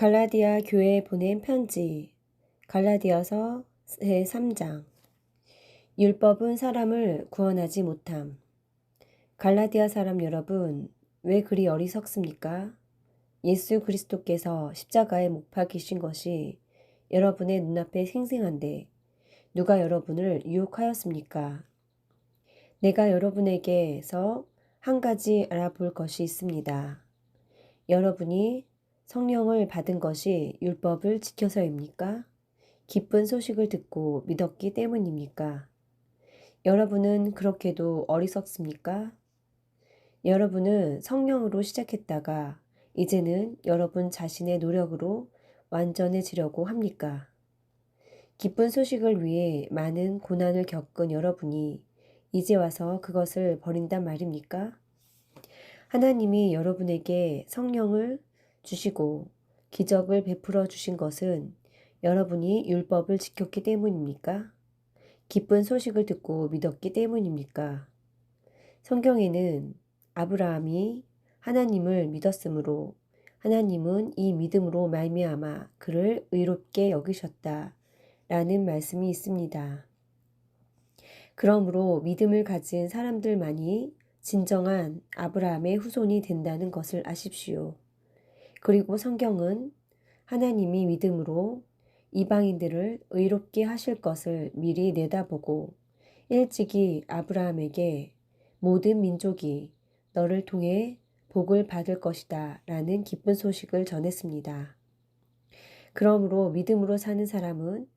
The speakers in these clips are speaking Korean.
갈라디아 교회에 보낸 편지 갈라디아서 제3장 율법은 사람을 구원하지 못함 갈라디아 사람 여러분 왜 그리 어리석습니까? 예수 그리스도께서 십자가에 못 박히신 것이 여러분의 눈앞에 생생한데 누가 여러분을 유혹하였습니까? 내가 여러분에게서 한 가지 알아볼 것이 있습니다. 여러분이 성령을 받은 것이 율법을 지켜서입니까? 기쁜 소식을 듣고 믿었기 때문입니까? 여러분은 그렇게도 어리석습니까? 여러분은 성령으로 시작했다가 이제는 여러분 자신의 노력으로 완전해지려고 합니까? 기쁜 소식을 위해 많은 고난을 겪은 여러분이 이제 와서 그것을 버린단 말입니까? 하나님이 여러분에게 성령을 주시고 기적을 베풀어 주신 것은 여러분이 율법을 지켰기 때문입니까? 기쁜 소식을 듣고 믿었기 때문입니까? 성경에는 아브라함이 하나님을 믿었으므로 하나님은 이 믿음으로 말미암아 그를 의롭게 여기셨다 라는 말씀이 있습니다. 그러므로 믿음을 가진 사람들만이 진정한 아브라함의 후손이 된다는 것을 아십시오. 그리고 성경은 하나님이 믿음으로 이방인들을 의롭게 하실 것을 미리 내다보고 일찍이 아브라함에게 모든 민족이 너를 통해 복을 받을 것이다 라는 기쁜 소식을 전했습니다. 그러므로 믿음으로 사는 사람은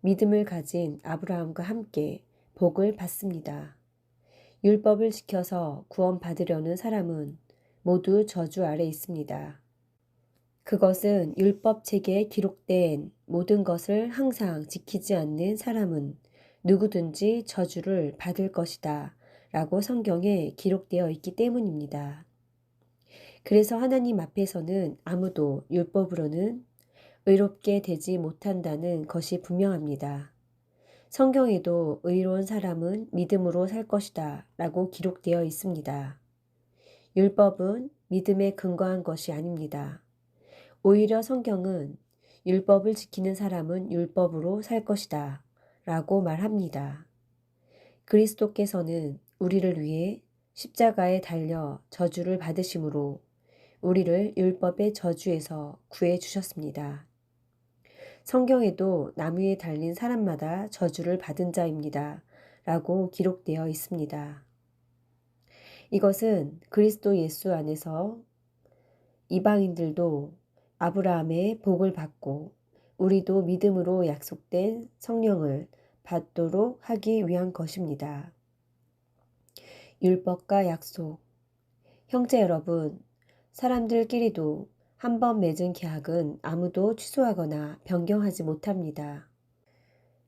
믿음을 가진 아브라함과 함께 복을 받습니다. 율법을 지켜서 구원받으려는 사람은 모두 저주 아래 있습니다. 그것은 율법 책에 기록된 모든 것을 항상 지키지 않는 사람은 누구든지 저주를 받을 것이다 라고 성경에 기록되어 있기 때문입니다. 그래서 하나님 앞에서는 아무도 율법으로는 의롭게 되지 못한다는 것이 분명합니다. 성경에도 의로운 사람은 믿음으로 살 것이다 라고 기록되어 있습니다. 율법은 믿음에 근거한 것이 아닙니다. 오히려 성경은 율법을 지키는 사람은 율법으로 살 것이다 라고 말합니다. 그리스도께서는 우리를 위해 십자가에 달려 저주를 받으심으로 우리를 율법의 저주에서 구해 주셨습니다. 성경에도 나무 에 달린 사람마다 저주를 받은 자입니다. 라고 기록되어 있습니다. 이것은 그리스도 예수 안에서 이방인들도 아브라함의 복을 받고 우리도 믿음으로 약속된 성령을 받도록 하기 위한 것입니다. 율법과 약속. 형제 여러분, 사람들끼리도 한 번 맺은 계약은 아무도 취소하거나 변경하지 못합니다.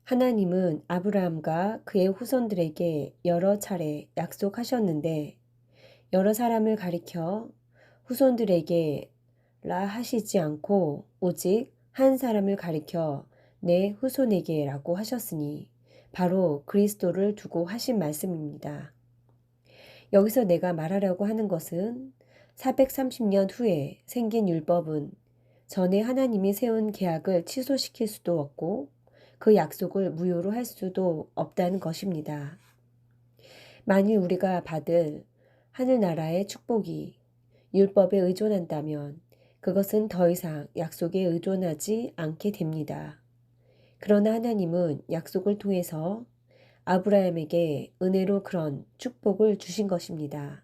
하나님은 아브라함과 그의 후손들에게 여러 차례 약속하셨는데 여러 사람을 가리켜 후손들에게 라 하시지 않고 오직 한 사람을 가리켜 내 후손에게라고 하셨으니 바로 그리스도를 두고 하신 말씀입니다. 여기서 내가 말하려고 하는 것은 430년 후에 생긴 율법은 전에 하나님이 세운 계약을 취소시킬 수도 없고 그 약속을 무효로 할 수도 없다는 것입니다. 만일 우리가 받을 하늘나라의 축복이 율법에 의존한다면 그것은 더 이상 약속에 의존하지 않게 됩니다. 그러나 하나님은 약속을 통해서 아브라함에게 은혜로 그런 축복을 주신 것입니다.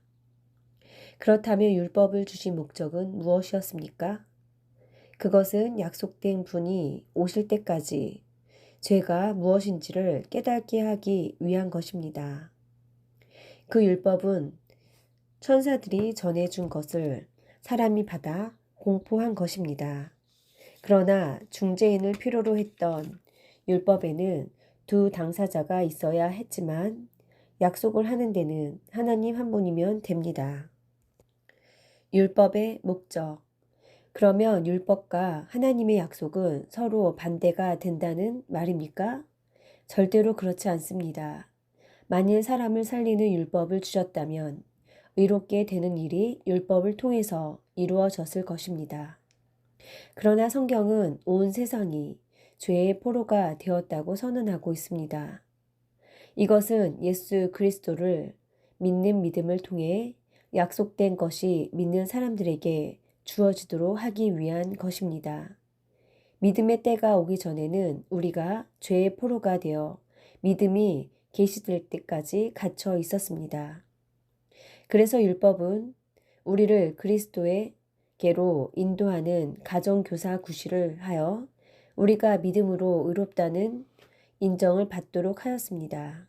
그렇다면 율법을 주신 목적은 무엇이었습니까? 그것은 약속된 분이 오실 때까지 죄가 무엇인지를 깨닫게 하기 위한 것입니다. 그 율법은 천사들이 전해준 것을 사람이 받아 공포한 것입니다. 그러나 중재인을 필요로 했던 율법에는 두 당사자가 있어야 했지만 약속을 하는 데는 하나님 한 분이면 됩니다. 율법의 목적. 그러면 율법과 하나님의 약속은 서로 반대가 된다는 말입니까? 절대로 그렇지 않습니다. 만일 사람을 살리는 율법을 주셨다면 의롭게 되는 일이 율법을 통해서 이루어졌을 것입니다. 그러나 성경은 온 세상이 죄의 포로가 되었다고 선언하고 있습니다. 이것은 예수 그리스도를 믿는 믿음을 통해 약속된 것이 믿는 사람들에게 주어지도록 하기 위한 것입니다. 믿음의 때가 오기 전에는 우리가 죄의 포로가 되어 믿음이 계시될 때까지 갇혀 있었습니다. 그래서 율법은 우리를 그리스도의계로 인도하는 가정교사 구실을 하여 우리가 믿음으로 의롭다는 인정을 받도록 하였습니다.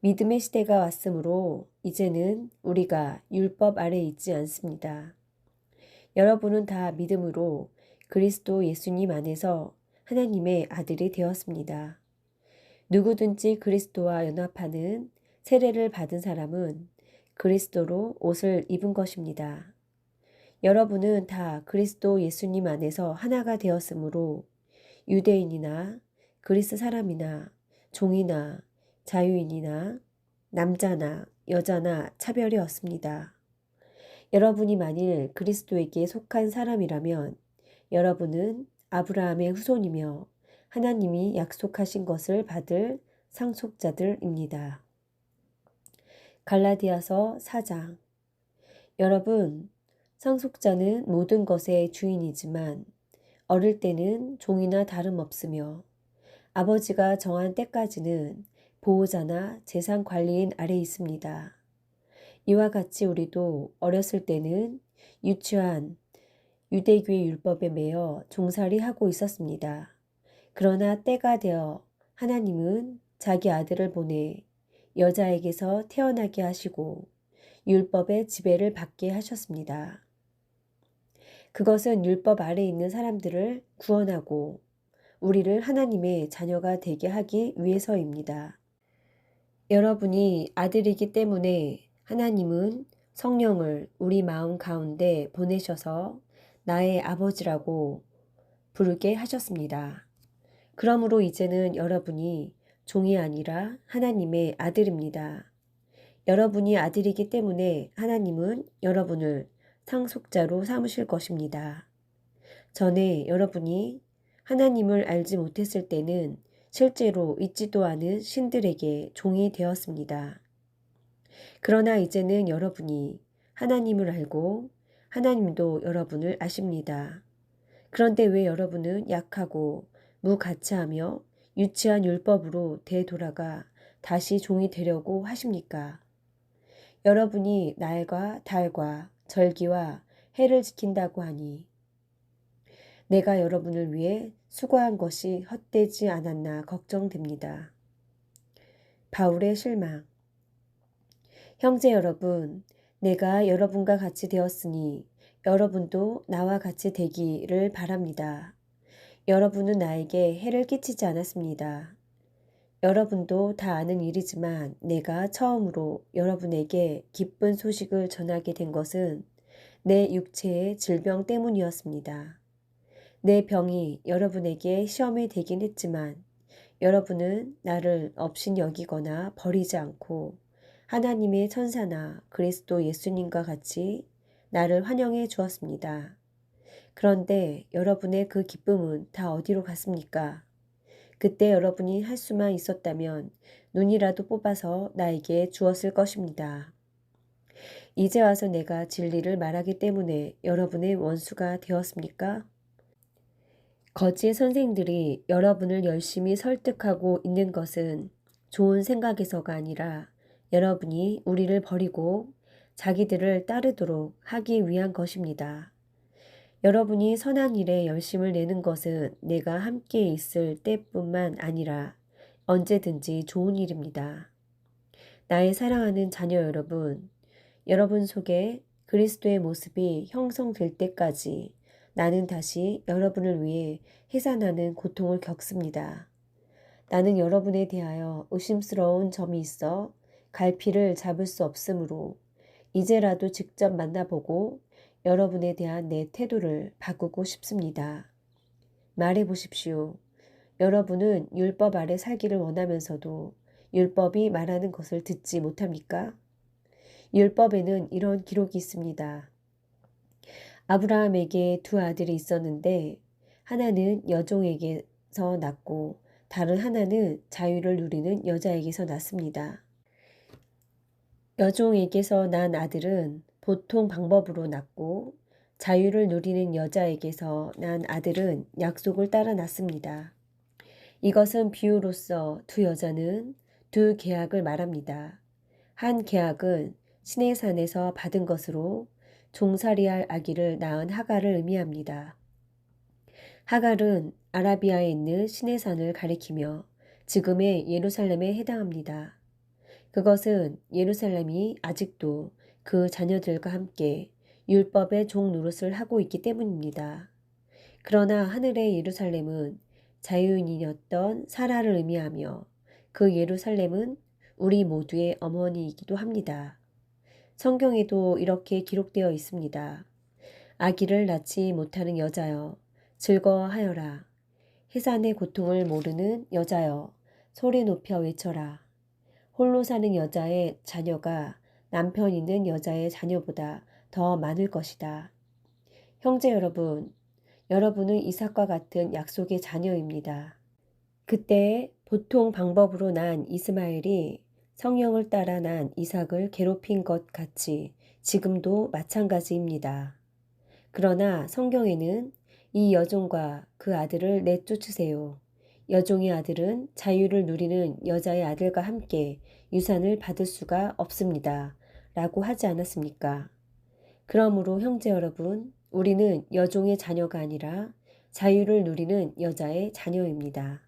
믿음의 시대가 왔으므로 이제는 우리가 율법 아래 있지 않습니다. 여러분은 다 믿음으로 그리스도 예수님 안에서 하나님의 아들이 되었습니다. 누구든지 그리스도와 연합하는 세례를 받은 사람은 그리스도로 옷을 입은 것입니다. 여러분은 다 그리스도 예수님 안에서 하나가 되었으므로 유대인이나 그리스 사람이나 종이나 자유인이나 남자나 여자나 차별이 없습니다. 여러분이 만일 그리스도에게 속한 사람이라면 여러분은 아브라함의 후손이며 하나님이 약속하신 것을 받을 상속자들입니다. 갈라디아서 4장 여러분, 상속자는 모든 것의 주인이지만 어릴 때는 종이나 다름없으며 아버지가 정한 때까지는 보호자나 재산 관리인 아래 있습니다. 이와 같이 우리도 어렸을 때는 유치한 유대교의 율법에 매여 종살이 하고 있었습니다. 그러나 때가 되어 하나님은 자기 아들을 보내 여자에게서 태어나게 하시고 율법의 지배를 받게 하셨습니다. 그것은 율법 아래 있는 사람들을 구원하고 우리를 하나님의 자녀가 되게 하기 위해서입니다. 여러분이 아들이기 때문에 하나님은 성령을 우리 마음 가운데 보내셔서 나의 아버지라고 부르게 하셨습니다. 그러므로 이제는 여러분이 종이 아니라 하나님의 아들입니다. 여러분이 아들이기 때문에 하나님은 여러분을 상속자로 삼으실 것입니다. 전에 여러분이 하나님을 알지 못했을 때는 실제로 있지도 않은 신들에게 종이 되었습니다. 그러나 이제는 여러분이 하나님을 알고 하나님도 여러분을 아십니다. 그런데 왜 여러분은 약하고 무가치하며 유치한 율법으로 되돌아가 다시 종이 되려고 하십니까? 여러분이 날과 달과 절기와 해를 지킨다고 하니 내가 여러분을 위해 수고한 것이 헛되지 않았나 걱정됩니다. 바울의 실망 형제 여러분, 내가 여러분과 같이 되었으니 여러분도 나와 같이 되기를 바랍니다. 여러분은 나에게 해를 끼치지 않았습니다. 여러분도 다 아는 일이지만 내가 처음으로 여러분에게 기쁜 소식을 전하게 된 것은 내 육체의 질병 때문이었습니다. 내 병이 여러분에게 시험이 되긴 했지만 여러분은 나를 없인 여기거나 버리지 않고 하나님의 천사나 그리스도 예수님과 같이 나를 환영해 주었습니다. 그런데 여러분의 그 기쁨은 다 어디로 갔습니까? 그때 여러분이 할 수만 있었다면 눈이라도 뽑아서 나에게 주었을 것입니다. 이제 와서 내가 진리를 말하기 때문에 여러분의 원수가 되었습니까? 거짓 선생들이 여러분을 열심히 설득하고 있는 것은 좋은 생각에서가 아니라 여러분이 우리를 버리고 자기들을 따르도록 하기 위한 것입니다. 여러분이 선한 일에 열심을 내는 것은 내가 함께 있을 때뿐만 아니라 언제든지 좋은 일입니다. 나의 사랑하는 자녀 여러분, 여러분 속에 그리스도의 모습이 형성될 때까지 나는 다시 여러분을 위해 해산하는 고통을 겪습니다. 나는 여러분에 대하여 의심스러운 점이 있어 갈피를 잡을 수 없으므로 이제라도 직접 만나보고 여러분에 대한 내 태도를 바꾸고 싶습니다. 말해 보십시오. 여러분은 율법 아래 살기를 원하면서도 율법이 말하는 것을 듣지 못합니까? 율법에는 이런 기록이 있습니다. 아브라함에게 두 아들이 있었는데 하나는 여종에게서 낳고 다른 하나는 자유를 누리는 여자에게서 낳습니다. 여종에게서 난 아들은 보통 방법으로 낳고 자유를 누리는 여자에게서 난 아들은 약속을 따라 낳습니다. 이것은 비유로서 두 여자는 두 계약을 말합니다. 한 계약은 신의 산에서 받은 것으로 종살이할 아기를 낳은 하갈을 의미합니다. 하갈은 아라비아에 있는 신의 산을 가리키며 지금의 예루살렘에 해당합니다. 그것은 예루살렘이 아직도 그 자녀들과 함께 율법의 종 노릇을 하고 있기 때문입니다. 그러나 하늘의 예루살렘은 자유인이었던 사라를 의미하며 그 예루살렘은 우리 모두의 어머니이기도 합니다. 성경에도 이렇게 기록되어 있습니다. 아기를 낳지 못하는 여자여, 즐거워하여라. 해산의 고통을 모르는 여자여, 소리 높여 외쳐라. 홀로 사는 여자의 자녀가 남편 있는 여자의 자녀보다 더 많을 것이다. 형제 여러분, 여러분은 이삭과 같은 약속의 자녀입니다. 그때 보통 방법으로 난 이스마엘이 성령을 따라 난 이삭을 괴롭힌 것 같이 지금도 마찬가지입니다. 그러나 성경에는 이 여종과 그 아들을 내쫓으세요. 여종의 아들은 자유를 누리는 여자의 아들과 함께 유산을 받을 수가 없습니다. 라고 하지 않았습니까? 그러므로 형제 여러분, 우리는 여종의 자녀가 아니라 자유를 누리는 여자의 자녀입니다.